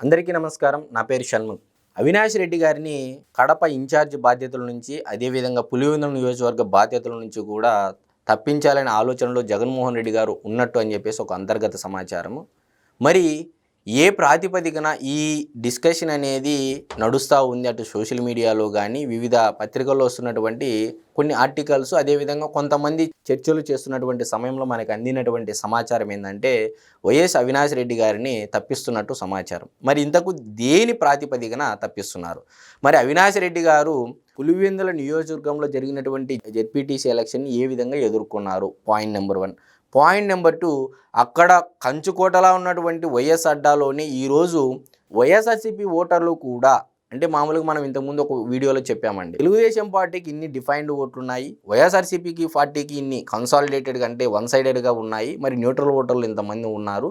అందరికీ నమస్కారం. నా పేరు షణ్ముఖ్. అవినాష్ రెడ్డి గారిని కడప ఇన్ఛార్జ్ బాధ్యతల నుంచి అదేవిధంగా పులివెందుల నియోజకవర్గ బాధ్యతల నుంచి కూడా తప్పించాలనే ఆలోచనలో జగన్మోహన్ రెడ్డి గారు ఉన్నట్టు అని చెప్పేసి ఒక అంతర్గత సమాచారము. మరి ఏ ప్రాతిపదికన ఈ డిస్కషన్ అనేది నడుస్తూ ఉంది అటు సోషల్ మీడియాలో కానీ వివిధ పత్రికల్లో వస్తున్నటువంటి కొన్ని ఆర్టికల్స్ అదేవిధంగా కొంతమంది చర్చలు చేస్తున్నటువంటి సమయంలో మనకు అందినటువంటి సమాచారం ఏంటంటే వైఎస్ అవినాష్ రెడ్డి గారిని తప్పిస్తున్నట్టు సమాచారం. మరి ఇంతకు దేని ప్రాతిపదికన తప్పిస్తున్నారు? మరి అవినాష్ రెడ్డి గారు పులివెందుల నియోజకవర్గంలో జరిగినటువంటి జెడ్పీటీసీ ఎలక్షన్ ఏ విధంగా ఎదుర్కొన్నారు? Point number one. Point number two అక్కడ కంచుకోటలా ఉన్నటువంటి వైఎస్ అడ్డాలోనే ఈరోజు వైఎస్ఆర్సీపీ ఓటర్లు కూడా అంటే మామూలుగా మనం ఇంతకుముందు ఒక వీడియోలో చెప్పామండి. తెలుగుదేశం పార్టీకి ఇన్ని డిఫైన్డ్ ఓట్లు ఉన్నాయి వైఎస్ఆర్సీపీకి పార్టీకి ఇన్ని కన్సాలిడేటెడ్గా అంటే వన్ సైడెడ్గా ఉన్నాయి. మరి న్యూట్రల్ ఓటర్లు ఇంతమంది ఉన్నారు.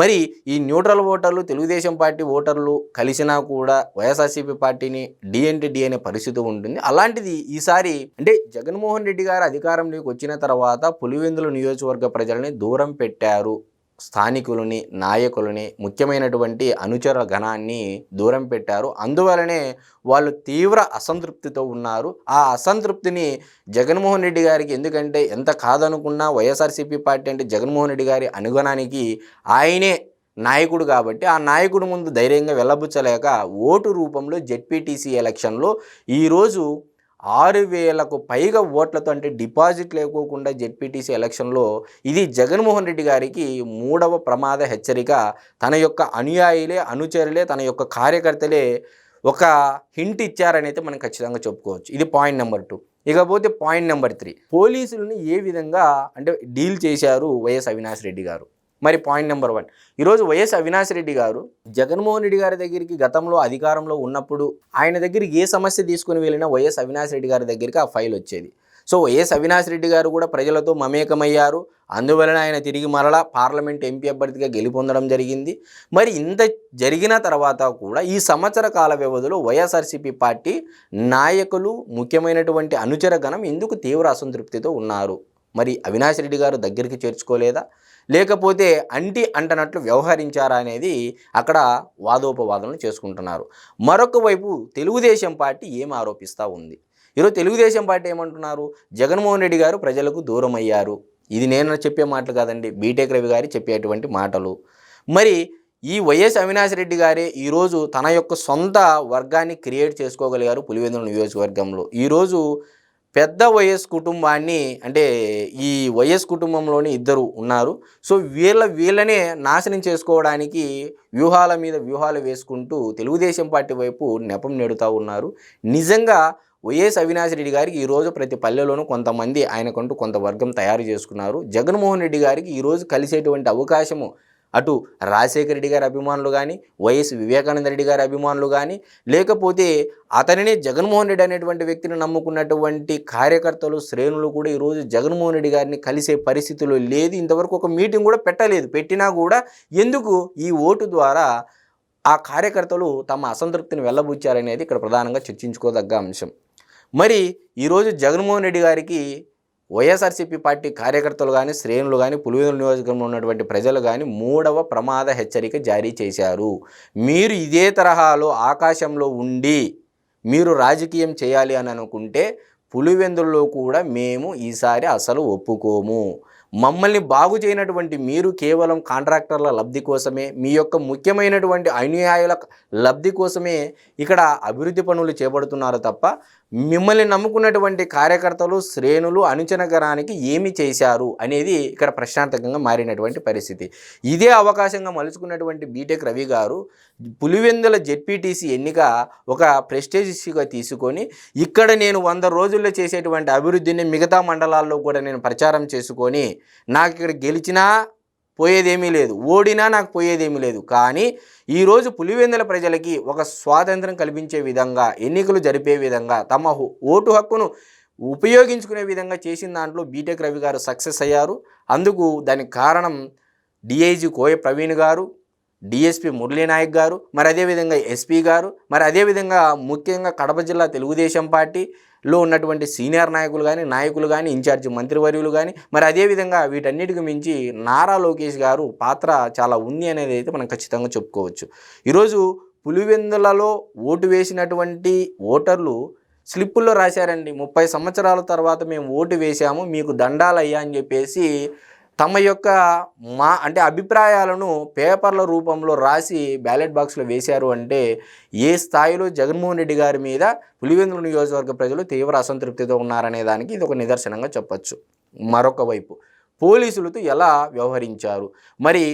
మరి ఈ న్యూట్రల్ ఓటర్లు తెలుగుదేశం పార్టీ ఓటర్లు కలిసినా కూడా వైఎస్ఆర్సీపీ పార్టీని డిఎన్టీ డి అనే పరిస్థితి ఉంటుంది. అలాంటిది ఈసారి అంటే జగన్మోహన్ రెడ్డి గారు అధికారంలోకి వచ్చిన తర్వాత పులివెందుల నియోజకవర్గ ప్రజల్ని దూరం పెట్టారు. స్థానికులని నాయకులని ముఖ్యమైనటువంటి అనుచర గణాన్ని దూరం పెట్టారు. అందువలనే వాళ్ళు తీవ్ర అసంతృప్తితో ఉన్నారు. ఆ అసంతృప్తిని జగన్మోహన్ రెడ్డి గారికి ఎందుకంటే ఎంత కాదనుకున్నా వైఎస్ఆర్సీపీ పార్టీ అంటే జగన్మోహన్ రెడ్డి గారి అనుగుణానికి ఆయనే నాయకుడు కాబట్టి ఆ నాయకుడు ముందు ధైర్యంగా వెళ్ళబుచ్చలేక ఓటు రూపంలో జెడ్పీటీసీ ఎలక్షన్లో ఈరోజు ఆరు వేలకు పైగా ఓట్లతో అంటే డిపాజిట్ లేకోకుండా జెడ్పీటీసీ ఎలక్షన్లో ఇది జగన్మోహన్ రెడ్డి గారికి మూడవ ప్రమాద హెచ్చరిక. తన యొక్క అనుయాయులే అనుచరులే తన యొక్క కార్యకర్తలే ఒక హింట్ ఇచ్చారని అయితే మనం ఖచ్చితంగా చెప్పుకోవచ్చు. ఇది పాయింట్ నెంబర్ టూ. ఇకపోతే పాయింట్ నెంబర్ త్రీ. పోలీసులను ఏ విధంగా అంటే డీల్ చేశారు వైఎస్ అవినాష్ రెడ్డి గారు? మరి పాయింట్ నెంబర్ వన్. ఈరోజు వైఎస్ అవినాష్ రెడ్డి గారు జగన్మోహన్ రెడ్డి గారి దగ్గరికి గతంలో అధికారంలో ఉన్నప్పుడు ఆయన దగ్గరికి ఏ సమస్య తీసుకుని వెళ్ళినా వైఎస్ అవినాష్ రెడ్డి గారి దగ్గరికి ఆ ఫైల్ వచ్చేది. సో వైఎస్ అవినాష్ రెడ్డి గారు కూడా ప్రజలతో మమేకమయ్యారు. అందువలన ఆయన తిరిగి మరలా పార్లమెంట్ ఎంపీ అభ్యర్థిగా గెలుపొందడం జరిగింది. మరి ఇంత జరిగిన తర్వాత కూడా ఈ సంవత్సర కాల వ్యవధిలో వైఎస్ఆర్సీపీ పార్టీ నాయకులు ముఖ్యమైనటువంటి అనుచర గణం ఎందుకు తీవ్ర అసంతృప్తితో ఉన్నారు? మరి అవినాష్ రెడ్డి గారు దగ్గరికి చేర్చుకోలేదా? లేకపోతే అంటి అంటనట్లు వ్యవహరించారా అనేది అక్కడ వాదోపవాదనలు చేసుకుంటున్నారు. మరొక వైపు తెలుగుదేశం పార్టీ ఏం ఆరోపిస్తూ ఉంది? ఈరోజు తెలుగుదేశం పార్టీ ఏమంటున్నారు? జగన్మోహన్ రెడ్డి గారు ప్రజలకు దూరం అయ్యారు ఇది నేను చెప్పే మాటలు కాదండి. బీటెక్ రవి గారి చెప్పేటువంటి మాటలు. మరి ఈ వైఎస్ అవినాష్ రెడ్డి గారే ఈరోజు తన యొక్క సొంత వర్గాన్ని క్రియేట్ చేసుకోగలిగారు పులివెందుల నియోజకవర్గంలో. ఈరోజు పెద్ద వైఎస్ కుటుంబాన్ని అంటే ఈ వైఎస్ కుటుంబంలోని ఇద్దరు ఉన్నారు. సో వీళ్ళ వీళ్ళనే నాశనం చేసుకోవడానికి వ్యూహాల మీద వ్యూహాలు వేసుకుంటూ తెలుగుదేశం పార్టీ వైపు నెపం నెడుతూ ఉన్నారు. నిజంగా వైఎస్ అవినాష్ రెడ్డి గారికి ఈరోజు ప్రతి పల్లెలోనూ కొంతమంది ఆయనకంటూ కొంత వర్గం తయారు చేసుకున్నారు. జగన్మోహన్ రెడ్డి గారికి ఈరోజు కలిసేటువంటి అవకాశము అటు రాజశేఖర రెడ్డి గారి అభిమానులు కానీ వైఎస్ వివేకానంద రెడ్డి గారి అభిమానులు కానీ లేకపోతే అతనినే జగన్మోహన్ రెడ్డి అనేటువంటి వ్యక్తిని నమ్ముకున్నటువంటి కార్యకర్తలు శ్రేణులు కూడా ఈరోజు జగన్మోహన్ రెడ్డి గారిని కలిసే పరిస్థితులు లేదు. ఇంతవరకు ఒక మీటింగ్ కూడా పెట్టలేదు. పెట్టినా కూడా ఎందుకు ఈ ఓటు ద్వారా ఆ కార్యకర్తలు తమ అసంతృప్తిని వెళ్ళబుచ్చారనేది ఇక్కడ ప్రధానంగా చర్చించుకోదగ్గ అంశం. మరి ఈరోజు జగన్మోహన్ రెడ్డి గారికి వైఎస్ఆర్సీపీ పార్టీ కార్యకర్తలు కానీ శ్రేణులు కానీ పులివెందుల నియోజకవర్గంలో ఉన్నటువంటి ప్రజలు కానీ మూడవ ప్రమాద హెచ్చరిక జారీ చేశారు. మీరు ఇదే తరహాలో ఆకాశంలో ఉండి మీరు రాజకీయం చేయాలి అని అనుకుంటే పులివెందుల్లో కూడా మేము ఈసారి అసలు ఒప్పుకోము. మమ్మల్ని బాగు చేయనటువంటి మీరు కేవలం కాంట్రాక్టర్ల లబ్ధి కోసమే మీ యొక్క ముఖ్యమైనటువంటి అనుయాయుల లబ్ధి కోసమే ఇక్కడ అభివృద్ధి పనులు చేపడుతున్నారు తప్ప మిమ్మల్ని నమ్ముకున్నటువంటి కార్యకర్తలు శ్రేణులు అనుచనగరానికి ఏమి చేశారు అనేది ఇక్కడ ప్రశ్నార్థకంగా మారినటువంటి పరిస్థితి. ఇదే అవకాశంగా మలుచుకున్నటువంటి బీటెక్ రవి గారు పులివెందుల జెడ్పీటీసీ ఎన్నిక ఒక ప్రెస్టేజ్ ఇష్యూగా తీసుకొని ఇక్కడ నేను వంద రోజుల్లో చేసేటువంటి అభివృద్ధిని మిగతా మండలాల్లో కూడా నేను ప్రచారం చేసుకొని నాకు ఇక్కడ గెలిచినా పోయేదేమీ లేదు. ఓడినా నాకు పోయేదేమీ లేదు. కానీ ఈరోజు పులివెందుల ప్రజలకి ఒక స్వాతంత్రం కల్పించే విధంగా ఎన్నికలు జరిపే విధంగా తమ ఓటు హక్కును ఉపయోగించుకునే విధంగా చేసిన దాంట్లో బీటెక్ రవి గారు సక్సెస్ అయ్యారు. అందుకు దానికి కారణం డిఐజీ కోయ ప్రవీణ్ గారు. డిఎస్పి మురళీనాయక్ గారు మరి అదేవిధంగా ఎస్పీ గారు మరి అదేవిధంగా ముఖ్యంగా కడప జిల్లా తెలుగుదేశం పార్టీలో ఉన్నటువంటి సీనియర్ నాయకులు కానీ నాయకులు కానీ ఇన్ఛార్జి మంత్రివర్యులు కానీ మరి అదేవిధంగా వీటన్నిటికి మించి నారా లోకేష్ గారు పాత్ర చాలా ఉంది అనేది అయితే మనం ఖచ్చితంగా చెప్పుకోవచ్చు. ఈరోజు పులివెందులలో ఓటు వేసినటువంటి ఓటర్లు స్లిప్పుల్లో రాశారండి. ముప్పై సంవత్సరాల తర్వాత మేము ఓటు వేశాము మీకు దండాలయ్యా అని చెప్పేసి తమ యొక్క మా అంటే అభిప్రాయాలను పేపర్ల రూపంలో రాసి బ్యాలెట్ బాక్స్లో వేశారు అంటే ఏ స్థాయిలో జగన్మోహన్ రెడ్డి గారి మీద పులివెందుల నియోజకవర్గ ప్రజలు తీవ్ర అసంతృప్తితో ఉన్నారనే దానికి ఇది ఒక నిదర్శనంగా చెప్పొచ్చు. మరొక వైపు పోలీసులతో ఎలా వ్యవహరించారు? మరి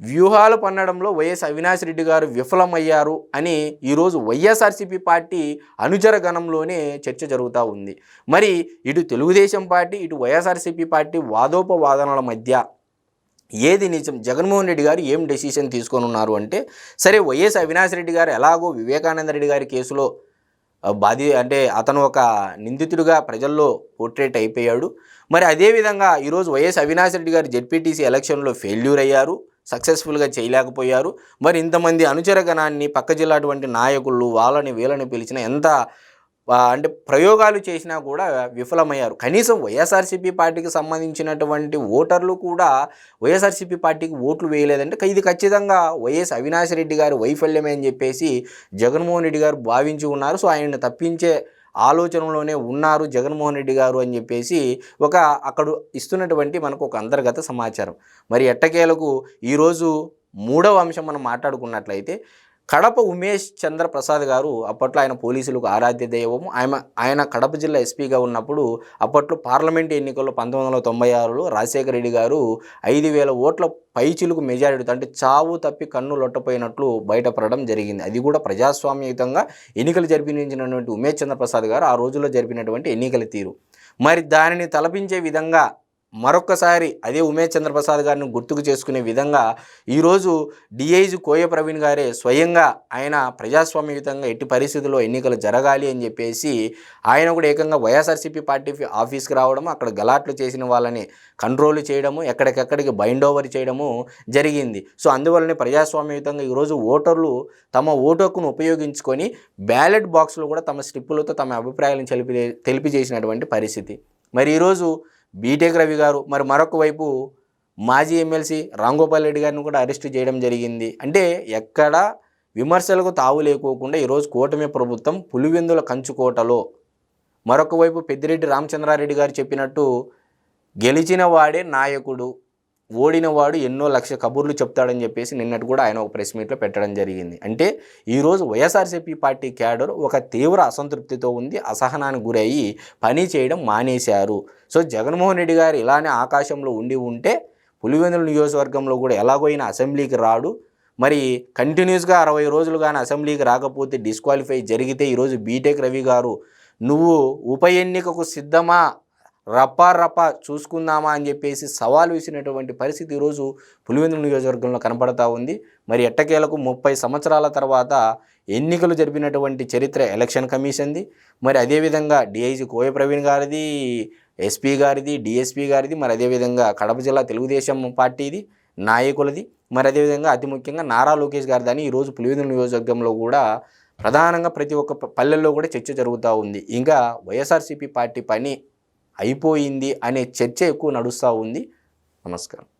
వ్యూహాలు పన్నడంలో వైఎస్ అవినాష్ రెడ్డి గారు విఫలమయ్యారు అని ఈరోజు వైఎస్ఆర్సీపీ పార్టీ అనుచర గణంలోనే చర్చ జరుగుతూ ఉంది. మరి ఇటు తెలుగుదేశం పార్టీ ఇటు వైఎస్ఆర్సీపీ పార్టీ వాదోపవాదనల మధ్య ఏది నిజం? జగన్మోహన్ రెడ్డి గారు ఏం డెసిషన్ తీసుకొని ఉన్నారు అంటే సరే వైఎస్ అవినాష్ రెడ్డి గారు ఎలాగో వివేకానంద రెడ్డి గారి కేసులో బాధి అంటే అతను ఒక నిందితుడిగా ప్రజల్లో పోర్ట్రేట్ అయిపోయాడు. మరి అదేవిధంగా ఈరోజు వైఎస్ అవినాష్ రెడ్డి గారు జెడ్పీటీసీ ఎలక్షన్లో ఫెయిల్యూర్ అయ్యారు. సక్సెస్ఫుల్గా చేయలేకపోయారు. మరి ఇంతమంది అనుచరగణాన్ని పక్క జిల్లా అటువంటి నాయకులు వాళ్ళని వీళ్ళని పిలిచిన ఎంత అంటే ప్రయోగాలు చేసినా కూడా విఫలమయ్యారు. కనీసం వైఎస్ఆర్సీపీ పార్టీకి సంబంధించినటువంటి ఓటర్లు కూడా వైఎస్ఆర్సీపీ పార్టీకి ఓట్లు వేయలేదంటే ఇది ఖచ్చితంగా వైఎస్ అవినాష్ రెడ్డి గారు వైఫల్యమే అని చెప్పేసి జగన్మోహన్ రెడ్డి గారు భావించి ఉన్నారు. సో ఆయన్ని తప్పించే ఆలోచనలోనే ఉన్నారు జగన్మోహన్ రెడ్డి గారు అని చెప్పేసి ఒక అక్కడ ఇస్తున్నటువంటి మనకు ఒక అంతర్గత సమాచారం. మరి ఎట్టకేలకు ఈరోజు మూడవ అంశం మనం మాట్లాడుకున్నట్లయితే కడప ఉమేష్ చంద్ర ప్రసాద్ గారు అప్పట్లో ఆయన పోలీసులకు ఆరాధ్య దైవము. ఆయన ఆయన కడప జిల్లా ఎస్పీగా ఉన్నప్పుడు అప్పట్లో పార్లమెంట్ ఎన్నికల్లో పంతొమ్మిది వందల తొంభై ఆరులో రాజశేఖర రెడ్డి గారు ఐదు వేల ఓట్ల పైచిలుకు మెజారిటీతో అంటే చావు తప్పి కన్ను లొట్టపోయినట్లు బయటపడడం జరిగింది. అది కూడా ప్రజాస్వామ్యయుతంగా ఎన్నికలు జరిపించినటువంటి ఉమేష్ చంద్ర ప్రసాద్ గారు ఆ రోజుల్లో జరిపినటువంటి ఎన్నికల తీరు. మరి దానిని తలపించే విధంగా మరొక్కసారి అదే ఉమేష్ చంద్రప్రసాద్ గారిని గుర్తుకు చేసుకునే విధంగా ఈరోజు డిఐజీ కోయ ప్రవీణ్ గారే స్వయంగా ఆయన ప్రజాస్వామ్యయుతంగా ఎట్టి పరిస్థితుల్లో ఎన్నికలు జరగాలి అని చెప్పేసి ఆయన కూడా ఏకంగా వైఎస్ఆర్సీపీ పార్టీ ఆఫీస్కి రావడం అక్కడ గలాట్లు చేసిన వాళ్ళని కంట్రోల్ చేయడము ఎక్కడికెక్కడికి బైండ్ ఓవర్ చేయడము జరిగింది. సో అందువల్లనే ప్రజాస్వామ్యయుతంగా ఈరోజు ఓటర్లు తమ ఓటు హక్కును ఉపయోగించుకొని బ్యాలెట్ బాక్స్లో కూడా తమ స్లిప్పులతో తమ అభిప్రాయాలను తెలిపి తెలిపి చేసినటువంటి పరిస్థితి. మరి ఈరోజు బీటెక్ రవి గారు మరి మరొక వైపు మాజీ ఎమ్మెల్సీ రాంగోపాల్ రెడ్డి గారిని కూడా అరెస్ట్ చేయడం జరిగింది. అంటే ఎక్కడ విమర్శలకు తావు లేకోకుండా ఈరోజు కూటమి ప్రభుత్వం పులివెందుల కంచుకోటలో మరొక వైపు పెద్దిరెడ్డి రామచంద్రారెడ్డి గారు చెప్పినట్టు గెలిచిన వాడే నాయకుడు ఓడినవాడు ఎన్నో లక్ష కబుర్లు చెప్తాడని చెప్పేసి నిన్నటి కూడా ఆయన ఒక ప్రెస్ మీట్లో పెట్టడం జరిగింది. అంటే ఈరోజు వైఎస్ఆర్సీపీ పార్టీ క్యాడర్ ఒక తీవ్ర అసంతృప్తితో ఉంది అసహనానికి గురయ్యి పని చేయడం మానేశారు. సో జగన్మోహన్ రెడ్డి గారు ఇలానే ఆకాశంలో ఉండి ఉంటే పులివెందుల నియోజకవర్గంలో కూడా ఎలాగోయినా అసెంబ్లీకి రాడు. మరి కంటిన్యూస్గా అరవై రోజులు కానీ అసెంబ్లీకి రాకపోతే డిస్క్వాలిఫై జరిగితే ఈరోజు బీటెక్ రవి గారు నువ్వు ఉప ఎన్నికకు సిద్ధమా? రప్పా రప్పా చూసుకుందామా అని చెప్పేసి సవాల్ వేసినటువంటి పరిస్థితి ఈరోజు పులివెందుల నియోజకవర్గంలో కనపడతా ఉంది. మరి ఎట్టకేలకు ముప్పై సంవత్సరాల తర్వాత ఎన్నికలు జరిపినటువంటి చరిత్ర ఎలక్షన్ కమిషన్ది. మరి అదేవిధంగా డిఐజీ కోయ ప్రవీణ్ గారిది ఎస్పీ గారిది డిఎస్పీ గారిది మరి అదేవిధంగా కడప జిల్లా తెలుగుదేశం పార్టీది నాయకులది. మరి అదేవిధంగా అతి ముఖ్యంగా నారా లోకేష్ గారి దాని ఈరోజు పులివెందుల నియోజకవర్గంలో కూడా ప్రధానంగా ప్రతి ఒక్క పల్లెల్లో కూడా చర్చ జరుగుతూ ఉంది. ఇంకా వైఎస్ఆర్సీపీ పార్టీ పని అయిపోయింది అనే చర్చ ఎక్కువ నడుస్తూ ఉంది. నమస్కారం.